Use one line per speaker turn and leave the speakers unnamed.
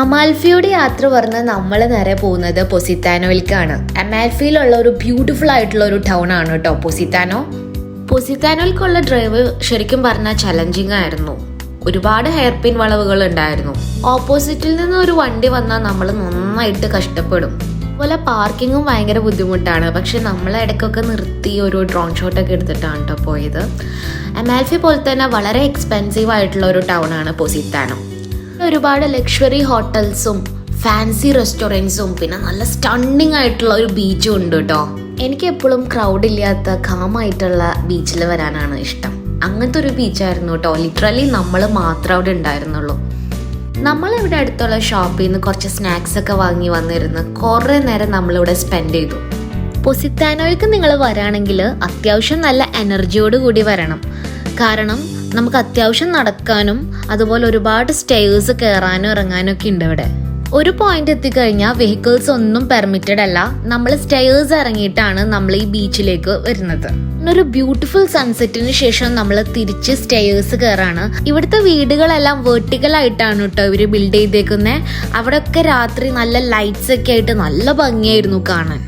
അമാൽഫിയുടെ യാത്ര പറഞ്ഞ് നമ്മൾ നേരെ പോകുന്നത് പൊസിത്താനോയിലേക്കാണ്. അമാൽഫിയിലുള്ള ഒരു ബ്യൂട്ടിഫുൾ ആയിട്ടുള്ള ഒരു ടൗൺ ആണ് കേട്ടോ പൊസിത്താനോ. പൊസിത്താനോയിലേക്കുള്ള ഡ്രൈവ് ശരിക്കും പറഞ്ഞാൽ ചലഞ്ചിങ് ആയിരുന്നു. ഒരുപാട് ഹെയർ പിൻ വളവുകൾ ഉണ്ടായിരുന്നു. ഓപ്പോസിറ്റിൽ നിന്ന് ഒരു വണ്ടി വന്നാൽ നമ്മൾ നന്നായിട്ട് കഷ്ടപ്പെടും. അതുപോലെ പാർക്കിങ്ങും ഭയങ്കര ബുദ്ധിമുട്ടാണ്. പക്ഷെ നമ്മൾ ഇടയ്ക്കൊക്കെ നിർത്തി ഒരു ഡ്രോൺ ഷോട്ടൊക്കെ എടുത്തിട്ടാണ് കേട്ടോ പോയത്. അമാൽഫി പോലെ തന്നെ വളരെ എക്സ്പെൻസീവ് ആയിട്ടുള്ള ഒരു ടൗൺ ആണ് പൊസിത്താനോ. ഒരുപാട് ലക്ഷറി ഹോട്ടൽസും ഫാൻസി റെസ്റ്റോറന്റ്സും പിന്നെ നല്ല സ്റ്റണ്ണിങ് ആയിട്ടുള്ള ഒരു ബീച്ചും ഉണ്ട് കേട്ടോ എനിക്ക് എപ്പോഴും ക്രൗഡ് ഇല്ലാത്ത കാമായിട്ടുള്ള ബീച്ചിൽ വരാനാണ് ഇഷ്ടം. അങ്ങനത്തെ ഒരു ബീച്ചായിരുന്നു കേട്ടോ ലിറ്ററലി നമ്മൾ മാത്രം അവിടെ ഉണ്ടായിരുന്നുള്ളൂ. നമ്മൾ ഇവിടെ അടുത്തുള്ള ഷോപ്പിൽ നിന്ന് കുറച്ച് സ്നാക്സ് ഒക്കെ വാങ്ങി വന്നിരുന്ന് കുറേ നേരം നമ്മളിവിടെ സ്പെൻഡ് ചെയ്തു. പൊസിത്താനോയ്ക്ക് നിങ്ങൾ വരാണെങ്കിൽ അത്യാവശ്യം നല്ല എനർജിയോട് കൂടി വരണം. കാരണം നമുക്ക് അത്യാവശ്യം നടക്കാനും അതുപോലെ ഒരുപാട് സ്റ്റേഴ്സ് കയറാനും ഇറങ്ങാനും ഒക്കെ ഉണ്ട് ഇവിടെ. ഒരു പോയിന്റ് എത്തിക്കഴിഞ്ഞാൽ വെഹിക്കിൾസ് ഒന്നും പെർമിറ്റഡ് അല്ല. നമ്മൾ സ്റ്റെയേഴ്സ് ഇറങ്ങിയിട്ടാണ് നമ്മൾ ഈ ബീച്ചിലേക്ക് വരുന്നത്. ഒരു ബ്യൂട്ടിഫുൾ സൺസെറ്റിന് ശേഷം നമ്മൾ തിരിച്ച് സ്റ്റെയേഴ്സ് കയറാണ് ഇവിടുത്തെ വീടുകളെല്ലാം വെർട്ടിക്കൽ ആയിട്ടാണ് കേട്ടോ ഇവർ ബിൽഡ് ചെയ്തേക്കുന്നത് അവിടെയൊക്കെ രാത്രി നല്ല ലൈറ്റ്സ് ഒക്കെ ആയിട്ട് നല്ല ഭംഗിയായിരുന്നു കാണാൻ.